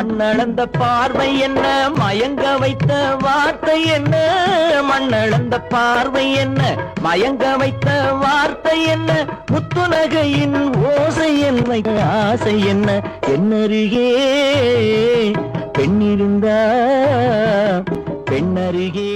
கண்ணளந்த பார்வை என்ன? மயங்க வைத்த வார்த்தை என்ன? மண்ணளந்த பார்வை என்ன? மயங்க வைத்த வார்த்தை என்ன? முத்துநகையின் ஓசை என்ன? ஆசை என்ன? என்னருகே பெண்ணிருந்தா பெண்ணருகே.